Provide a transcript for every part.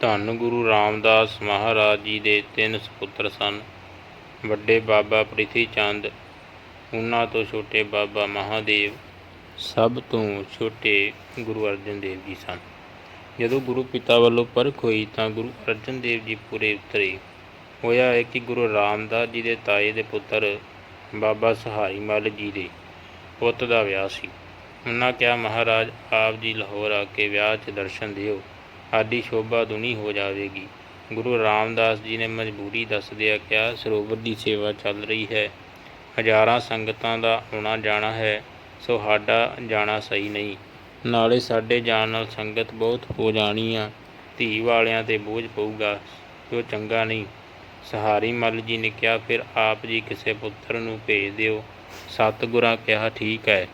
ਧੰਨ ਗੁਰੂ ਰਾਮਦਾਸ ਮਹਾਰਾਜ ਜੀ ਦੇ ਤਿੰਨ ਸੁਪੁੱਤਰ ਸਨ। ਵੱਡੇ ਬਾਬਾ ਪ੍ਰਿਥੀ ਚੰਦ ਉਹਨਾਂ ਤੋਂ ਛੋਟੇ ਬਾਬਾ ਮਹਾਦੇਵ, ਸਭ ਤੋਂ ਛੋਟੇ ਗੁਰੂ ਅਰਜਨ ਦੇਵ ਜੀ ਸਨ। ਜਦੋਂ ਗੁਰੂ ਪਿਤਾ ਵੱਲੋਂ ਪਰਖ ਹੋਈ ਤਾਂ ਗੁਰੂ ਅਰਜਨ ਦੇਵ ਜੀ ਪੂਰੇ ਉਤਰੇ। ਹੋਇਆ ਹੈ ਕਿ ਗੁਰੂ ਰਾਮਦਾਸ ਜੀ ਦੇ ਤਾਏ ਦੇ ਪੁੱਤਰ ਬਾਬਾ ਸਹਾਰੀ ਮੱਲ ਜੀ ਦੇ ਪੁੱਤ ਦਾ ਵਿਆਹ ਸੀ। ਉਹਨਾਂ ਕਿਹਾ, ਮਹਾਰਾਜ, ਆਪ ਜੀ ਲਾਹੌਰ ਆ ਕੇ ਵਿਆਹ 'ਚ ਦਰਸ਼ਨ ਦਿਓ। ਸਾਡੀ ਸ਼ੋਭਾ ਦੁਨੀ ਹੋ ਜਾਵੇਗੀ। ਗੁਰੂ ਰਾਮਦਾਸ ਜੀ ਨੇ ਮਜਬੂਰੀ ਦੱਸਦਿਆਂ ਕਿਹਾ ਸਰੋਵਰ ਦੀ ਸੇਵਾ ਚੱਲ ਰਹੀ ਹੈ। ਹਜ਼ਾਰਾਂ ਸੰਗਤਾਂ ਦਾ ਆਉਣਾ ਜਾਣਾ ਹੈ ਸੋ ਸਾਡਾ ਜਾਣਾ ਸਹੀ ਨਹੀਂ। ਨਾਲੇ ਸਾਡੇ ਜਾਣ ਨਾਲ ਸੰਗਤ ਬਹੁਤ ਹੋ ਜਾਣੀ ਆ। ਧੀ ਵਾਲਿਆਂ ਤੇ ਬੋਝ ਪਊਗਾ, ਜੋ ਚੰਗਾ ਨਹੀਂ। ਸਹਾਰੀ ਮੱਲ ਜੀ ਨੇ ਕਿਹਾ, ਫਿਰ ਆਪ ਜੀ ਕਿਸੇ ਪੁੱਤਰ ਨੂੰ ਭੇਜ ਦਿਓ। ਸਤਿਗੁਰਾਂ ਕਿਹਾ, ਠੀਕ ਹੈ।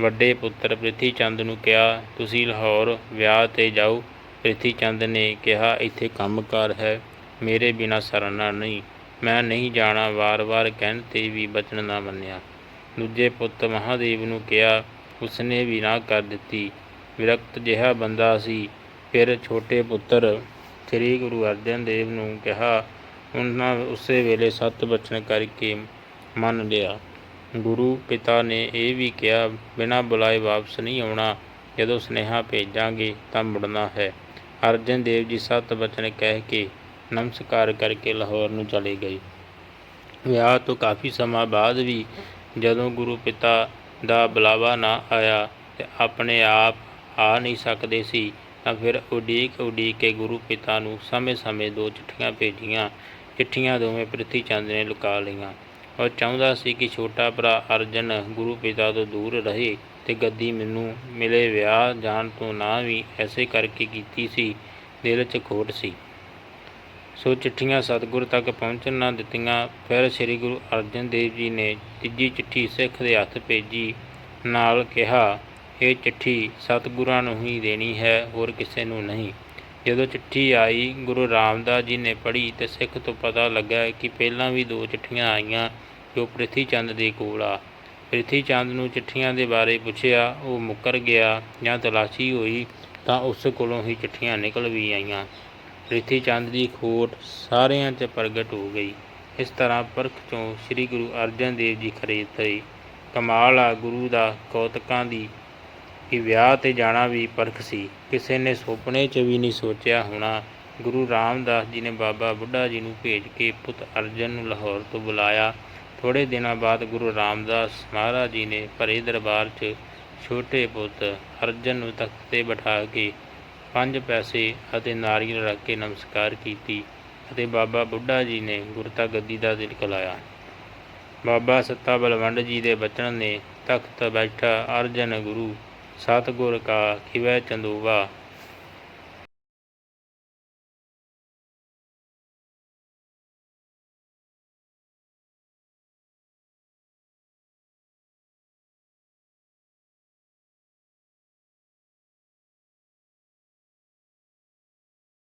ਵੱਡੇ ਪੁੱਤਰ ਪ੍ਰਿਥੀ ਚੰਦ ਨੂੰ ਕਿਹਾ, ਤੁਸੀਂ ਲਾਹੌਰ ਵਿਆਹ ਤੇ ਜਾਓ। ਪ੍ਰਿਥੀ ਚੰਦ ਨੇ ਕਿਹਾ, ਇੱਥੇ ਕੰਮਕਾਰ ਹੈ। ਮੇਰੇ ਬਿਨਾ ਸਰਨਾ ਨਹੀਂ। ਮੈਂ ਨਹੀਂ ਜਾਣਾ। ਵਾਰ-ਵਾਰ ਕਹਿਣ ਤੇ ਵੀ ਬਚਨ ਨਾ ਮੰਨਿਆ। ਦੂਜੇ ਪੁੱਤ ਮਹਾਦੇਵ ਨੂੰ ਕਿਹਾ, ਉਸਨੇ ਵੀ ਨਾ ਕਰ ਦਿੱਤੀ। ਵਿਰਕਤ ਜਿਹਾ ਬੰਦਾ ਸੀ। ਫਿਰ ਛੋਟੇ ਪੁੱਤਰ ਸ੍ਰੀ ਗੁਰੂ ਅਰਜਨ ਦੇਵ ਨੂੰ ਕਿਹਾ, ਉਹਨਾਂ ਉਸੇ ਵੇਲੇ ਸਤ ਬਚਨ ਕਰਕੇ ਮੰਨ ਲਿਆ। ਗੁਰੂ ਪਿਤਾ ਨੇ ਇਹ ਵੀ ਕਿਹਾ, ਬਿਨਾਂ ਬੁਲਾਏ ਵਾਪਸ ਨਹੀਂ ਆਉਣਾ। ਜਦੋਂ ਸੁਨੇਹਾ ਭੇਜਾਂਗੇ ਤਾਂ ਮੁੜਨਾ ਹੈ। ਅਰਜਨ ਦੇਵ ਜੀ ਸਤ ਬਚਨ ਕਹਿ ਕੇ ਨਮਸਕਾਰ ਕਰਕੇ ਲਾਹੌਰ ਨੂੰ ਚਲੇ ਗਏ। ਵਿਆਹ ਤੋਂ ਕਾਫੀ ਸਮਾਂ ਬਾਅਦ ਵੀ ਜਦੋਂ ਗੁਰੂ ਪਿਤਾ ਦਾ ਬੁਲਾਵਾ ਨਾ ਆਇਆ ਤੇ ਆਪਣੇ ਆਪ ਆ ਨਹੀਂ ਸਕਦੇ ਸੀ, ਤਾਂ ਫਿਰ ਉਡੀਕ ਉਡੀਕ ਕੇ ਗੁਰੂ ਪਿਤਾ ਨੂੰ ਸਮੇਂ-ਸਮੇਂ ਦੋ ਚਿੱਠੀਆਂ ਭੇਜੀਆਂ, ਚਿੱਠੀਆਂ ਦੋਵੇਂ ਪ੍ਰਿਥੀ ਚੰਦ ਨੇ ਲੁਕਾ ਲਈਆਂ। ਉਹ ਚਾਹੁੰਦਾ ਸੀ ਕਿ ਛੋਟਾ ਭਰਾ ਅਰਜਨ ਗੁਰੂ ਪਿਤਾ ਤੋਂ ਦੂਰ ਰਹੇ। ਤੇ ਗੱਦੀ ਮੈਨੂੰ ਮਿਲੇ ਵਿਆਹ ਜਾਣ ਤੋਂ ਨਾ ਵੀ ਐਸੇ ਕਰਕੇ ਕੀਤੀ ਸੀ, ਦਿਲ 'ਚ ਖੋਟ ਸੀ। ਸੋ ਚਿੱਠੀਆਂ ਸਤਿਗੁਰ ਤੱਕ ਪਹੁੰਚਣ ਨਾ ਦਿੱਤੀਆਂ, ਫਿਰ ਸ੍ਰੀ ਗੁਰੂ ਅਰਜਨ ਦੇਵ ਜੀ ਨੇ ਤੀਜੀ ਚਿੱਠੀ ਸਿੱਖ ਦੇ ਹੱਥ ਭੇਜੀ, ਨਾਲ ਕਿਹਾ, ਇਹ ਚਿੱਠੀ ਸਤਿਗੁਰਾਂ ਨੂੰ ਹੀ ਦੇਣੀ ਹੈ, ਹੋਰ ਕਿਸੇ ਨੂੰ ਨਹੀਂ। ਜਦੋਂ ਚਿੱਠੀ ਆਈ, ਗੁਰੂ ਰਾਮਦਾਸ ਜੀ ਨੇ ਪੜ੍ਹੀ ਤੇ ਸਿੱਖ ਤੋਂ ਪਤਾ ਲੱਗਾ ਕਿ ਪਹਿਲਾਂ ਵੀ ਦੋ ਚਿੱਠੀਆਂ ਆਈਆਂ ਜੋ ਪ੍ਰਿਥੀ ਚੰਦ ਦੇ ਕੋਲ ਆ। ਪ੍ਰਿਥੀ ਚੰਦ ਨੂੰ ਚਿੱਠੀਆਂ ਦੇ ਬਾਰੇ ਪੁੱਛਿਆ, ਉਹ ਮੁੱਕਰ ਗਿਆ ਜਾਂ ਤਲਾਸ਼ੀ ਹੋਈ ਤਾਂ ਉਸ ਕੋਲੋਂ ਹੀ ਚਿੱਠੀਆਂ ਨਿਕਲ ਵੀ ਆਈਆਂ। ਪ੍ਰਿਥੀ ਚੰਦ ਦੀ ਖੋਟ ਸਾਰਿਆਂ 'ਚ ਪ੍ਰਗਟ ਹੋ ਗਈ। ਇਸ ਤਰ੍ਹਾਂ ਪਰਖ ਚੋਂ ਸ੍ਰੀ ਗੁਰੂ ਅਰਜਨ ਦੇਵ ਜੀ ਖਰੀਦ ਤਰੇ ਕਮਾਲ ਆ ਗੁਰੂ ਦਾ ਕੌਤਕਾਂ ਦੀ ਕਿ ਵਿਆਹ ਤੇ ਜਾਣਾ ਵੀ ਪਰਖ ਸੀ। ਕਿਸੇ ਨੇ ਸੁਪਨੇ 'ਚ ਵੀ ਨਹੀਂ ਸੋਚਿਆ ਹੋਣਾ। ਗੁਰੂ ਰਾਮਦਾਸ ਜੀ ਨੇ ਬਾਬਾ ਬੁੱਢਾ ਜੀ ਨੂੰ ਭੇਜ ਕੇ ਪੁੱਤ ਅਰਜਨ ਨੂੰ ਲਾਹੌਰ ਤੋਂ ਬੁਲਾਇਆ। ਥੋੜੇ ਦਿਨਾਂ ਬਾਅਦ ਗੁਰੂ ਰਾਮਦਾਸ ਮਹਾਰਾਜ ਜੀ ਨੇ ਭਰੇ ਦਰਬਾਰ 'ਚ ਛੋਟੇ ਪੁੱਤ ਅਰਜਨ ਨੂੰ ਤਖਤ ਤੇ ਬਿਠਾ ਕੇ ਪੰਜ ਪੈਸੇ ਅਤੇ ਨਾਰੀਅਲ ਰੱਖ ਕੇ ਨਮਸਕਾਰ ਕੀਤੀ ਅਤੇ ਬਾਬਾ ਬੁੱਢਾ ਜੀ ਨੇ ਗੁਰਤਾ ਗੱਦੀ ਦਾ ਦਿਲ ਲਾਇਆ ਬਾਬਾ ਸੱਤਾ ਬਲਵੰਡ ਜੀ ਦੇ ਬਚਨ ਨੇ ਤਖਤ ਬੈਠਾ ਅਰਜਨ ਗੁਰੂ, ਸਤਿਗੁਰ ਕਾ ਖਿਵੈ ਚੰਦੂਵਾ